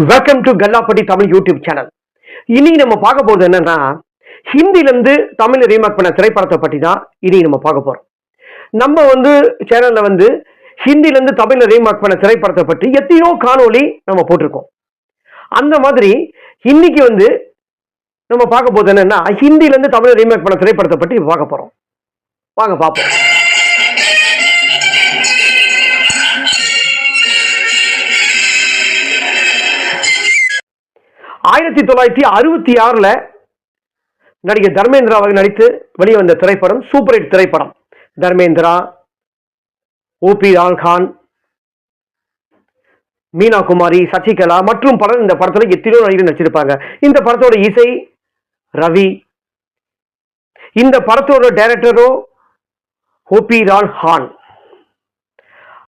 Welcome to Kallapatti Tamil YouTube channel இன்னைக்கு நம்ம பார்க்க போறது என்னன்னா ஹிந்தில இருந்து தமிழ் ரீமேக் பண்ண திரைப்படத்தை பற்றி தான் இன்னைக்கு நம்ம பார்க்க போறோம். நம்ம வந்து சேனல்ல வந்து ஹிந்தில இருந்து ரீமேக் பண்ண திரைப்படத்தை பற்றி எத்தனையோ காணொளி நம்ம போட்டிருக்கோம். அந்த மாதிரி இன்னைக்கு வந்து நம்ம பார்க்க போறது என்னன்னா ஹிந்தில இருந்து தமிழ் ரீமேக் பண்ண திரைப்படத்தை பற்றி பார்க்க போறோம். வாங்க பார்ப்போம். ஆயிரத்தி தொள்ளாயிரத்தி அறுபத்தி ஆறில் நடிகர் தர்மேந்திராவாக நடித்து நடித்து வெளிவந்த திரைப்படம் சூப்பர் ஹிட் திரைப்படம். தர்மேந்திரா ஓபி ரான்கான் மீனா குமாரி சசிகலா மற்றும் பலர் இந்த படத்தில் எத்தனையோ நடிகர் நடிச்சிருப்பாங்க. இந்த படத்தோட இசை ரவி இந்த படத்தோட டைரக்டரோ ஓபி ரான் ஹான்